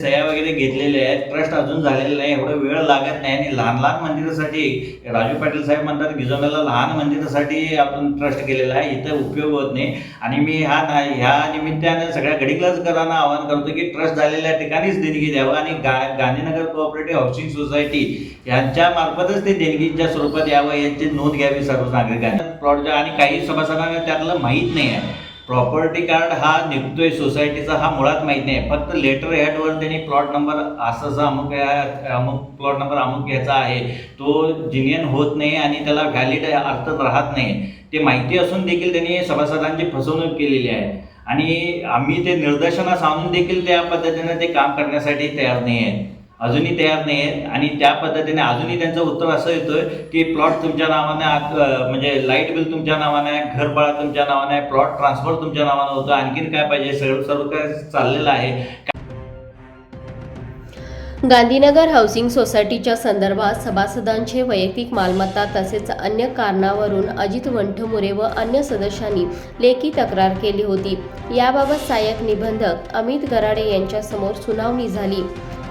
सह्या वगैरे घेतलेल्या आहेत. ट्रस्ट अजून झालेलं नाही. एवढं वेळ लागत नाही. आणि लहान लहान मंदिरासाठी राजू पाटील साहेब म्हणतात गिजोमेला लहान मंदिरासाठी आपण ट्रस्ट केलेला आहे. इथं उपयोग होत नाही. आणि मी ह्या ह्या निमित्तानं सगळ्या गडीकलाजकरांना आवाहन करतो की ट्रस्ट झालेल्या ठिकाणीच देणगी द्यावं. आणि गा गांधीनगर कोऑपरेटिव्ह हाऊसिंग सोसायटी यांच्या मार्फतच ते देणगीच्या स्वरूपात यावं यांची नोंद घ्यावी सर्व नागरिकांनी. प्लॉटच्या आणि काही सभासदांना त्यातलं माहीत नाही आहे. प्रॉपर्टी कार्ड हा निघतोय सोसायटीचा हा मुळात माहीत नाही. फक्त लेटर हेडवर त्यांनी प्लॉट नंबर असं असं अमुक या- अमुक प्लॉट नंबर अमुक याचा आहे. तो जिनियन होत नाही आणि त्याला व्हॅलिड अर्थ राहत नाही. ते माहिती असून देखील त्यांनी सभासदांची फसवणूक केलेली आहे. आणि आम्ही ते निर्देशनास आणून देखील त्या पद्धतीने ते काम करण्यासाठी तयार नाही आहेत. अजूनही तयार नाही आहेत आणि त्या पद्धतीने अजूनही त्यांचं उत्तर असं येतोय की प्लॉट तुमच्या नावाने म्हणजे लाइट बिल तुमच्या नावाने आहे घरभाडा तुमच्या नावाने आहे प्लॉट ट्रान्सफर तुमच्या नावानं होतं. आणखीन काय पाहिजे? सर्व सर्व काय चाललेलं आहे? गांधीनगर हाऊसिंग सोसायटीच्या संदर्भात सभासदांचे वैयक्तिक मालमत्ता तसेच अन्य कारणावरून अजित वंठमुरे व अन्य सदस्यांनी लेखी तक्रार केली होती. याबाबत सहाय्यक निबंधक अमित गराडे यांच्यासमोर सुनावणी झाली.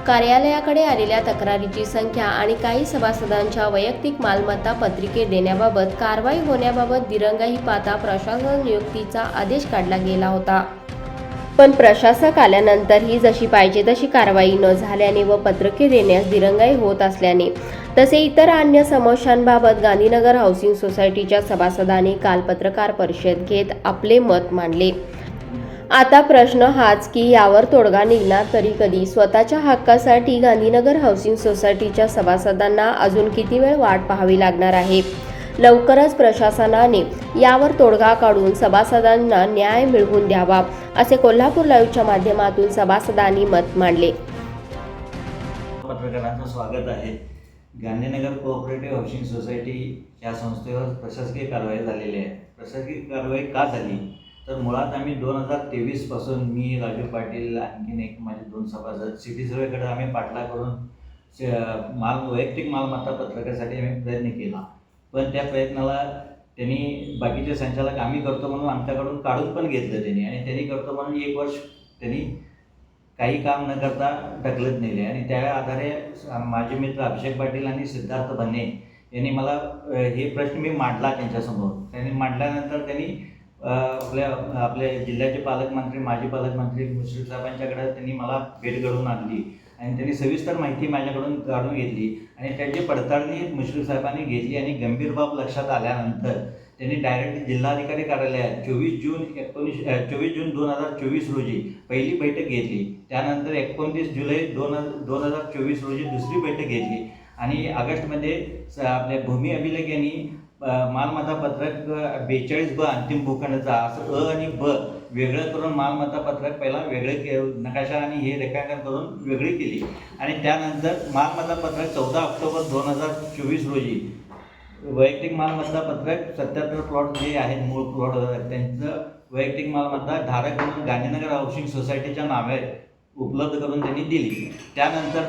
कार्यालयाकडे आलेल्या तक्रारीची संख्या आणि काही सभासदांच्या वैयक्तिक मालमत्ता पत्रिके देण्याबाबत कारवाई होण्याबाबत दिरंगाई पाहता प्रशासन नियुक्तीचा आदेश काढला गेला होता. पण प्रशासक आल्यानंतरही जशी पाहिजे तशी कारवाई न झाल्याने व पत्रके देण्यास दिरंगाई होत असल्याने तसे इतर अन्य समस्यांबाबत गांधीनगर हाऊसिंग सोसायटीच्या सभासदांनी काल पत्रकार परिषद घेत आपले मत मांडले. आता प्रश्न हाच की यावर तोडगा निघणार तरी कधी? स्वतःच्या हक्कासाठी गांधीनगर हाऊसिंग सोसायटीच्या सभासदांना अजून किती वेळ वाट पाहावी लागणार आहे? लवकरच प्रशासनाने यावर तोडगा काढून सभासदांना न्याय मिळवून द्यावा असे कोल्हापूर लाईव्हच्या माध्यमातून सभासदांनी मत मांडले. पत्रकारांचं स्वागत आहे. गांधीनगर कोऑपरेटिव्ह हाऊसिंग सोसायटी या संस्थेवर प्रशासकीय कारवाई झालेली आहे. प्रशासकीय कारवाई का झाली? तर मुळात आम्ही दोन हजार तेवीसपासून मी राजू पाटील आणखीन एक माझे दोन सभासद सिटी सर्वेकडे आम्ही पाठला करून श- माल वैयक्तिक मालमत्ता पत्रकासाठी आम्ही प्रयत्न केला. पण त्या प्रयत्नाला त्यांनी बाकीचे संचालक आम्ही करतो म्हणून आमच्याकडून काढून पण घेतलं त्यांनी. आणि त्यांनी करतो म्हणून एक वर्ष त्यांनी काही काम न करता ढकलत नेले. आणि त्या आधारे माझे मित्र अभिषेक पाटील आणि सिद्धार्थ भन्ने यांनी मला हे प्रश्न मी मांडला त्यांच्यासमोर. त्यांनी मांडल्यानंतर त्यांनी आपल्या आपल्या जिल्ह्याचे पालकमंत्री माजी पालकमंत्री मुश्रीफ साहेबांच्याकडे त्यांनी मला भेट घडवून आणली. आणि त्यांनी सविस्तर माहिती माझ्याकडून काढून घेतली. आणि त्यांची पडताळणी मुश्रीफ साहेबांनी घेतली आणि गंभीर बाब लक्षात आल्यानंतर त्यांनी डायरेक्ट जिल्हाधिकारी कार्यालयात चोवीस जून एकोणीस चोवीस जून दोन हजार चोवीस रोजी पहिली बैठक घेतली. त्यानंतर एकोणतीस जुलै दोन दोन हजार चोवीस रोजी दुसरी बैठक घेतली. आणि ऑगस्टमध्ये स- आपल्या भूमी अभिलेख यांनी मालमत्ता पत्रक बेचाळीस ब अंतिम भूखंडाचा असं अ आणि ब वेगळं करून मालमत्ता पत्रक पहिला वेगळे के नकाशा आणि हे रेखांकन करून वेगळी केली. आणि त्यानंतर मालमत्ता पत्रक चौदा ऑक्टोबर दोन हजार चोवीस रोजी वैयक्तिक मालमत्ता पत्रक सत्याहत्तर प्लॉट जे आहेत मूळ प्लॉट त्यांचं वैयक्तिक मालमत्ता धारक म्हणून गांधीनगर हाऊसिंग सोसायटीच्या नावे उपलब्ध करून त्यांनी दिली. त्यानंतर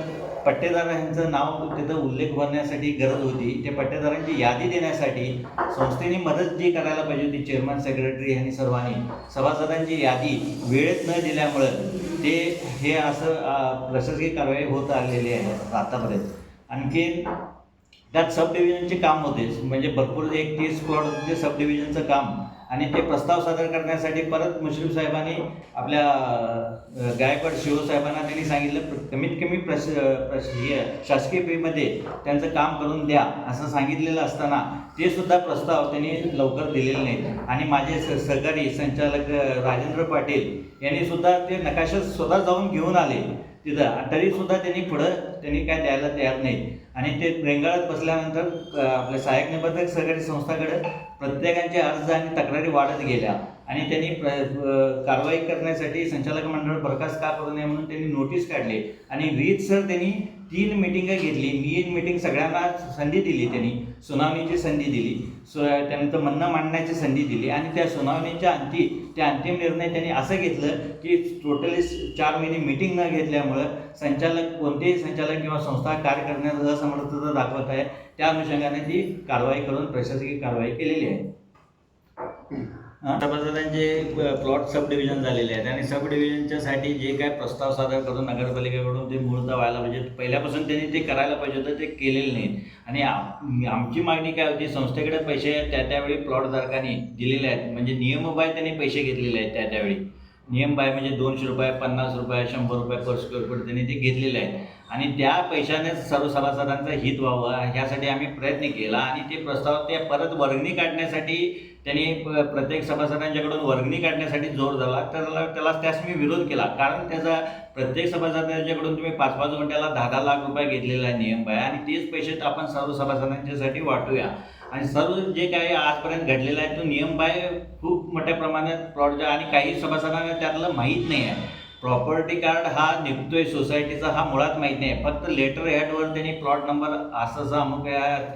पट्टेदारांचं नाव तिथं उल्लेख होण्यासाठी गरज होती. ते पट्टेदारांची यादी देण्यासाठी संस्थेने मदत जी करायला पाहिजे होती चेअरमन सेक्रेटरी आणि सर्वांनी सभासदांची यादी वेळेत न दिल्यामुळं ते हे असं प्रशासकीय कारवाई होत आलेली आहे आतापर्यंत. आणखीन त्यात सब डिव्हिजनचे काम होते. म्हणजे भरपूर एक तीस होते सब डिव्हिजनचं काम आणि ते प्रस्ताव सादर करण्यासाठी परत मुश्रीफ साहेबांनी आपल्या गायकवाड शिवसाहेबांना त्यांनी सांगितलं कमीत कमी प्रश प्रश शासकीय फीमध्ये त्यांचं काम करून द्या असं सांगितलेलं असताना ते सुद्धा प्रस्ताव त्यांनी लवकर दिलेले नाहीत. आणि माझे स- सहकारी संचालक राजेंद्र पाटील यांनी सुद्धा ते नकाशा स्वतः जाऊन घेऊन आले. तिथं तरी सुद्धा त्यांनी पुढं त्यांनी काय द्यायला तयार नाही आणि ते रेंगाळत बसल्यानंतर आपल्या सहाय्यक निबंधक सहकारी संस्थाकडे प्रत्येकांचे अर्ज आणि तक्रारी वाढत गेल्या. आणि त्यांनी प्र कारवाई करण्यासाठी संचालक मंडळ बरखास्त का करू नये म्हणून त्यांनी नोटीस काढली. आणि रीतसर त्यांनी तीन मिटिंगं घेतली. तीन मिटिंग सगळ्यांना संधी दिली त्यांनी. सुनावणीची संधी दिली. सो त्यानंतर म्हणणं मांडण्याची संधी दिली. आणि त्या सुनावणीच्या अंती त्या अंतिम निर्णय त्यांनी असं घेतलं की टोटली चार महिने मिटिंग न घेतल्यामुळं संचालक कोणतेही संचालक किंवा संस्था कार्य करण्यास असमर्थता दाखवत आहे. त्या अनुषंगाने ती कारवाई करून प्रशासकीय कारवाई केलेली आहे. त्यांचे प्लॉट सब डिव्हिजन झालेले आहेत आणि सब डिव्हिजनच्यासाठी जे काय प्रस्ताव सादर करून नगरपालिकेकडून ते मूळतः व्हायला पाहिजे पहिल्यापासून त्यांनी ते करायला पाहिजे होतं ते केलेलं नाही. आणि आम- आमची मागणी काय होती संस्थेकडे पैसे त्या त्यावेळी प्लॉटधारकांनी दिलेले आहेत. म्हणजे नियमबाह्य त्यांनी पैसे घेतलेले आहेत त्या त्यावेळी. नियम बाय म्हणजे दोनशे रुपये पन्नास रुपये शंभर रुपये पर स्क्वेअर फूट त्यांनी ते घेतलेले आहेत. आणि त्या पैशाने सर्व सभासदांचं हित व्हावं ह्यासाठी आम्ही प्रयत्न केला आणि ते प्रस्ताव ते परत वर्गणी काढण्यासाठी त्यांनी प- प्रत्येक सभासदांच्याकडून वर्गणी काढण्यासाठी जोर झाला त्याला त्याला त्यास मी विरोध केला. कारण त्याचा प्रत्येक सभासदांच्याकडून तुम्ही पाच पाच घंट्याला दहा दहा लाख रुपये घेतलेला आहे नियम आहे आणि तेच पैसे आपण सर्व सभासदांच्यासाठी वाटूया. आणि सर्व जे काही आजपर्यंत घडलेलं आहे तो नियम बाय खूप मोठ्या प्रमाणात प्लॉट आणि काही सभासदांना त्यातलं माहीत नाही आहे. प्रॉपर्टी कार्ड हा निघतोय सोसायटीचा हा मुळात माहीत नाही फक्त लेटर हेडवर त्यांनी प्लॉट नंबर असं असं अमुक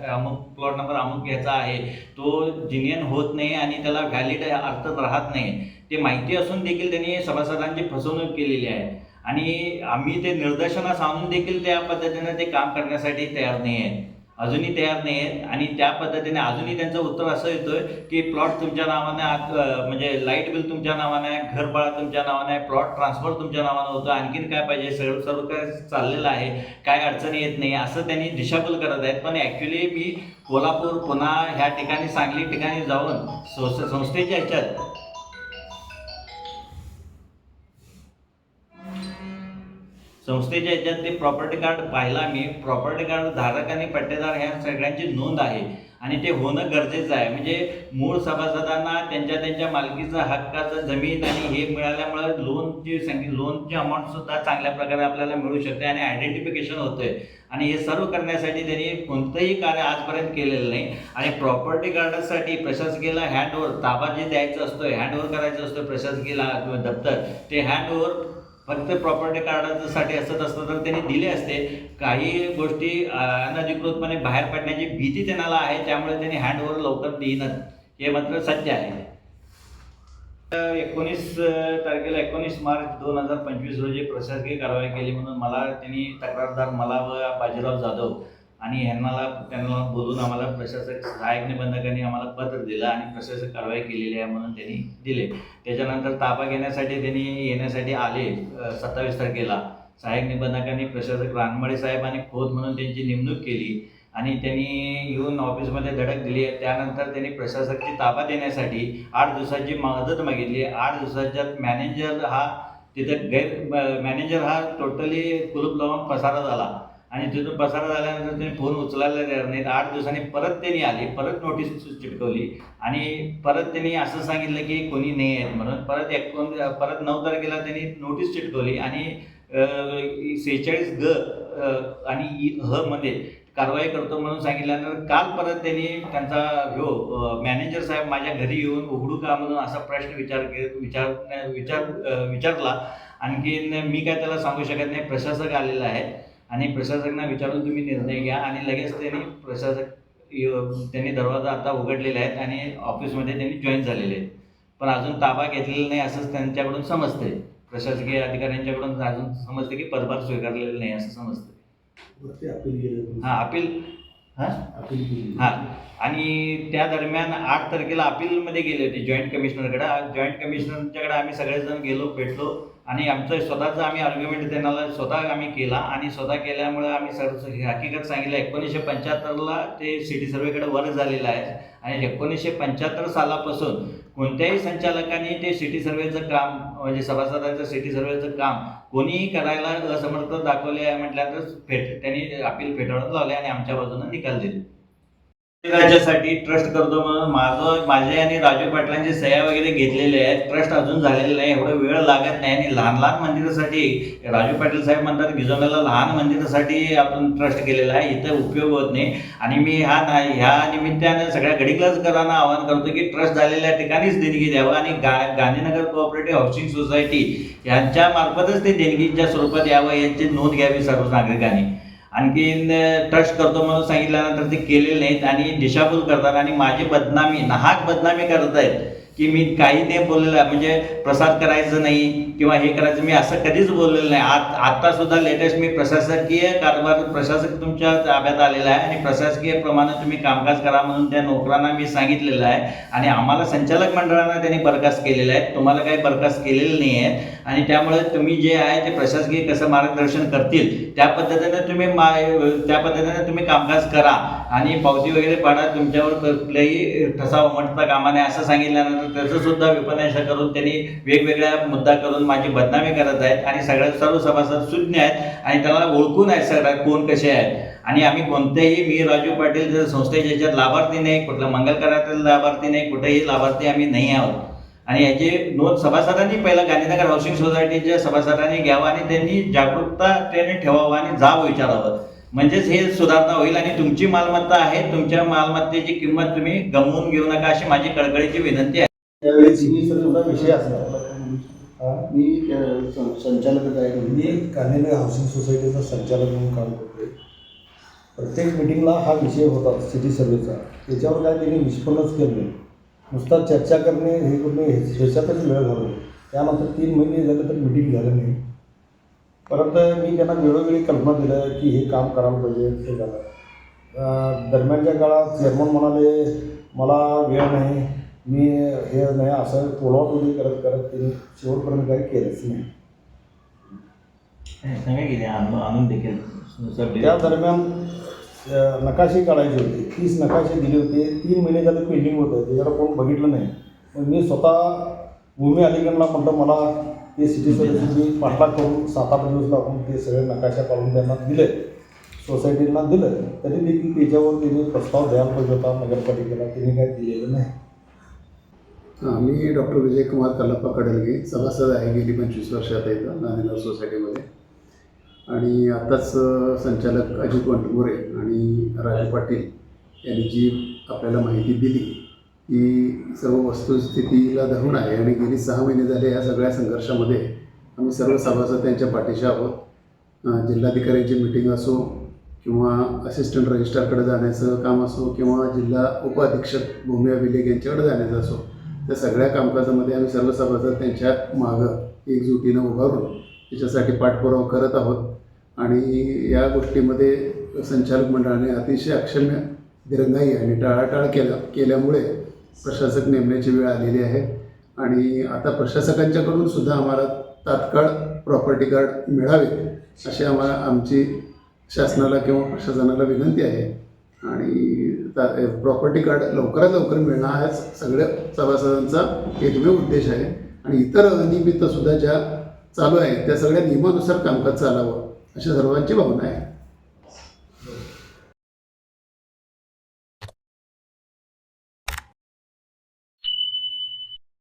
अमुक प्लॉट नंबर अमुक याचा आहे. तो जिनियन होत नाही आणि त्याला व्हॅलिड अर्थ राहत नाही. ते माहिती असून देखील त्यांनी सभासदांची फसवणूक केलेली आहे. आणि आम्ही ते निर्देशनास आणून देखील त्या पद्धतीनं ते काम करण्यासाठी तयार नाही आहेत अजूनही तयार नाही आहेत. आणि त्या पद्धतीने अजूनही त्यांचं उत्तर असं येतोय की प्लॉट तुमच्या नावाने म्हणजे लाइट बिल तुमच्या नावाने आहे घरभाडा तुमच्या नावाने आहे प्लॉट ट्रान्सफर तुमच्या नावानं होतं आणखीन काय पाहिजे सर्व सर्व काय चाललेलं आहे काय अडचणी येत नाही असं त्यांनी दिशाभूल करत आहेत. पण ॲक्च्युली मी कोल्हापूर पुन्हा ह्या ठिकाणी सांगली ठिकाणी जाऊन संस्थेच्या ह्याच्यात संस्थेच्या याच्यात ते प्रॉपर्टी कार्ड पाहिला मी प्रॉपर्टी कार्ड धारक आणि पट्टेदार ह्या सगळ्यांची नोंद आहे. आणि ते होणं गरजेचं आहे. म्हणजे मूळ सभासदांना त्यांच्या त्यांच्या मालकीचं हक्काचं जमीन आणि हे मिळाल्यामुळे लोनची संख्या लोनची अमाऊंटसुद्धा चांगल्या प्रकारे आपल्याला मिळू शकते आणि आयडेंटिफिकेशन होतंय. आणि हे सर्व करण्यासाठी त्यांनी कोणतंही कार्य आजपर्यंत केलेलं नाही. आणि प्रॉपर्टी कार्डासाठी प्रशासकीयला हँडओव्हर ताबा जे द्यायचं असतो हँडओव्हर करायचं असतं प्रशासकीयला किंवा दप्तर ते हँडओव्हर फक्त प्रॉपर्टी कार्डासाठी असत असतं तर त्यांनी दिले असते. काही गोष्टी अनधिकृतपणे बाहेर पडण्याची भीती त्यांना आहे त्यामुळे त्यांनी हँडओव्हर लवकर देईनच हे मात्र सत्य आहे. एकोणीस तारखेला एकोणीस मार्च दोन हजार पंचवीस रोजी प्रशासकीय कारवाई केली म्हणून मला त्यांनी तक्रारदार मला व बाजीराव जाधव आणि ह्यांना त्यांना बोलून आम्हाला प्रशासक सहाय्यक निबंधकांनी आम्हाला पत्र दिलं आणि प्रशासक कारवाई केलेली आहे म्हणून त्यांनी दिले. त्याच्यानंतर ताबा घेण्यासाठी त्यांनी येण्यासाठी आले सत्तावीस तारखेला. सहाय्यक निबंधकांनी प्रशासक रानमळे साहेब आणि खोत म्हणून त्यांची नेमणूक केली आणि त्यांनी येऊन ऑफिसमध्ये धडक दिली. त्यानंतर त्यांनी प्रशासकची ताबा देण्यासाठी आठ दिवसाची मदत मागितली. आठ दिवसाच्यात मॅनेजर हा तिथं गैर मॅनेजर हा टोटली कुलूप लावून पसारा झाला. आणि तिथून पसारा झाल्यानंतर त्यांनी फोन उचलायला तयार नाहीत. आठ दिवसांनी परत त्यांनी आले परत नोटीस चिटकवली आणि परत त्यांनी असं सांगितलं की कोणी नाही आहेत म्हणून परत एकोण परत नऊ तारखेला त्यांनी नोटीस चिटकवली आणि सेहेचाळीस ग आणि ह मध्ये कारवाई करतो म्हणून सांगितल्यानंतर काल परत त्यांनी त्यांचा ह्यो मॅनेजर साहेब माझ्या घरी येऊन उघडू का म्हणून असा प्रश्न विचार विचार विचार विचारला. आणखीन मी काय त्याला सांगू शकत नाही प्रशासक आलेला आहे. आणि प्रशासकांना विचारून तुम्ही निर्णय घ्या आणि लगेच त्यांनी प्रशासक य- त्यांनी दरवाजा आता उघडलेले आहेत आणि ऑफिसमध्ये त्यांनी जॉईन झालेले आहेत. पण अजून ताबा घेतलेला नाही असंच त्यांच्याकडून समजतंय. प्रशासकीय अधिकाऱ्यांच्याकडून अजून समजते की पदभार स्वीकारलेला नाही असं समजतं हां अपील हां? हां. आणि त्या दरम्यान आठ तारखेला अपीलमध्ये गेले होते जॉईंट कमिशनरकडे जॉईंट कमिशनरच्याकडे आम्ही सगळेजण गेलो भेटलो. आणि आमचं स्वतःचं आम्ही आर्ग्युमेंट त्यांना स्वतः आम्ही केला आणि स्वतः केल्यामुळे आम्ही सर्व हकीकत सांगितलं. एकोणीसशे पंच्याहत्तरला ते सिटी सर्वेकडे वर्ग झालेलं आहे. आणि एकोणीसशे पंच्याहत्तर सालापासून कोणत्याही संचालकांनी ते सिटी सर्वेचं काम म्हणजे सभासदांचं सिटी सर्वेचं काम कोणीही करायला असमर्थ दाखवले आहे म्हटल्यानंतर फेट त्यांनी अपील फेटाळून लावले आणि आमच्या बाजूनं निकाल दिले. राज्यासाठी ट्रस्ट करतो म्हणून माझं माझे आणि राजू पाटलांचे सह्या वगैरे घेतलेले आहेत. ट्रस्ट अजून झालेले नाही एवढं वेळ लागत नाही. आणि लहान लहान मंदिरासाठी राजू पाटील साहेब म्हणतात गिजोनाला लहान मंदिरासाठी आपण ट्रस्ट केलेला आहे. इथं उपयोग होत नाही. आणि मी हा नाही ह्या निमित्तानं सगळ्या गडिकलाचकरांना आवाहन करतो की ट्रस्ट झालेल्या ठिकाणीच देणगी द्यावं. आणि गा गांधीनगर कोऑपरेटिव्ह हाऊसिंग सोसायटी यांच्या मार्फतच ते देणगीच्या स्वरूपात यावं याची नोंद घ्यावी सर्व नागरिकांनी. आणखीन ट्रस्ट करतो म्हणून सांगितल्यानंतर ते केलेले नाहीत आणि दिशाभूल करतात. आणि माझी बदनामी नाहक बदनामी करत आहेत की मी काही ते बोललेलं आहे म्हणजे प्रसाद करायचं नाही किंवा हे करायचं मी असं कधीच बोललेलं नाही. आत आत्ता सुद्धा लेटेस्ट मी प्रशासकीय कारभार प्रशासक तुमच्या ताब्यात आलेला आहे आणि प्रशासकीय प्रमाणे तुम्ही कामकाज करा म्हणून त्या नोकरांना मी सांगितलेलं आहे. आणि आम्हाला संचालक मंडळांना त्यांनी बरखास्त केलेलं आहे. तुम्हाला काही बरखास्त केलेलं नाही आहे. आणि त्यामुळे तुम्ही जे आहे ते प्रशासकीय कसं मार्गदर्शन करतील त्या पद्धतीने तुम्ही मा त्या पद्धतीने तुम्ही कामकाज करा. आणि पावती वगैरे पाडा तुमच्यावर कुठल्याही ठसा उमटता कामा नये असं सांगितल्यानंतर त्याचं सुद्धा विपणन करून त्यांनी वेगवेगळ्या मुद्दा करून माझी बदनामी करत आहेत आणि सगळ्या सर्व सभासद सुज्ञ आहेत आणि त्याला ओळखून आहेत सगळ्यात कोण कसे आहेत. आणि आम्ही कोणत्याही मी राजू पाटील जर संस्थेच्या याच्यात लाभार्थी नाही कुठल्या मंगल लाभार्थी नाही कुठेही लाभार्थी आम्ही नाही आहोत. आणि याची नोंद सभासदांनी पहिलं गांधीनगर हाऊसिंग सोसायटीच्या सभासदांनी घ्यावं आणि त्यांनी जागरूकता त्यांनी ठेवावं आणि जाब विचारावं. म्हणजेच हे सुधारणा होईल आणि तुमची मालमत्ता आहे तुमच्या मालमत्तेची किंमत तुम्ही गमवून घेऊ नका अशी माझी कळकळीची विनंती आहे. त्यावेळी सिव्हिल सर्व्हिसचा विषय असला मी संचालक आहे मी गांधीनगर हाऊसिंग सोसायटीचा संचालक म्हणून काम करतोय. प्रत्येक मिटिंगला हा विषय होता सिटी सर्व्हिसचा त्याच्यावर काय त्यांनी निष्पन्नच केलं नाही. नुसता चर्चा करणे हे करणे हे- ह्याच्यातच वेळ घालवला त्यानंतर तीन महिने झाले तर मिटिंग झालं नाही. परत मी त्यांना वेळोवेळी कल्पना दिलं की हे काम करायला पाहिजे ते झालं. दरम्यानच्या काळात चेअरमन म्हणाले मला वेळ नाही. मी हे नाही असं टोलाटोली करत करत त्यांनी शेवटपर्यंत काही केलंच नाही. सांगा की ते आणून आणून देखील त्या दरम्यान नकाशे काढायचे होते. तीस नकाशे दिले होते. तीन महिने झाले पेंडिंग होतं त्याच्याकडे कोण बघितलं नाही. मग मी स्वतः भूमी अधिकाऱ्यांना म्हटलं मला ते सिटी सर्व्हिसची पाठलाग करून सात आठ दिवस लागून ते सगळे नकाशा काढून त्यांना दिले. सोसायटीला दिलं. तरी देखील त्याच्यावर त्यांनी प्रस्ताव द्यायला पाहिजे होता. नगरपालिकेला त्यांनी काही दिलेलं नाही. हां मी डॉक्टर विजयकुमार कल्लप्पा कडलगे सभासद आहे गेली पंचवीस वर्षात इथं गांधीनगर सोसायटीमध्ये आणि आत्ताच संचालक अजित वंटमोरे आणि राजू पाटील यांनी जी आपल्याला माहिती दिली की सर्व वस्तुस्थितीला धरून आहे आणि गेली सहा महिने झाले या सगळ्या संघर्षामध्ये आम्ही सर्व सभासद त्यांच्या पाठीशी आहोत. जिल्हाधिकाऱ्यांची मिटिंग असो किंवा असिस्टंट रजिस्ट्रारकडे जाण्याचं काम असो किंवा जिल्हा उपअधीक्षक भूमी अभिलेख यांच्याकडे जाण्याचं असो त्या सगळ्या कामकाजामध्ये आम्ही सर्व सभासद त्यांच्या मागं एकजुटीनं उभारून त्याच्यासाठी पाठपुरावा करत आहोत. आणि या गोष्टीमध्ये संचालक मंडळाने अतिशय अक्षम्य दिरंगाई आणि टाळाटाळ केल्या केल्यामुळे प्रशासक नेमण्याची वेळ आलेली आहे. आणि आता प्रशासकांच्याकडून सुद्धा आम्हाला तात्काळ प्रॉपर्टी कार्ड मिळावे अशी आम्हाला आमची शासनाला किंवा प्रशासनाला विनंती आहे. आणि प्रॉपर्टी कार्ड लवकरात लवकर मिळणं हाच सगळ्या सभासदांचा एकमेव उद्देश आहे. आणि इतर अनियमितसुद्धा ज्या चालू आहेत त्या सगळ्या नियमानुसार कामकाज चालावं अशा सर्वांची भावना आहे.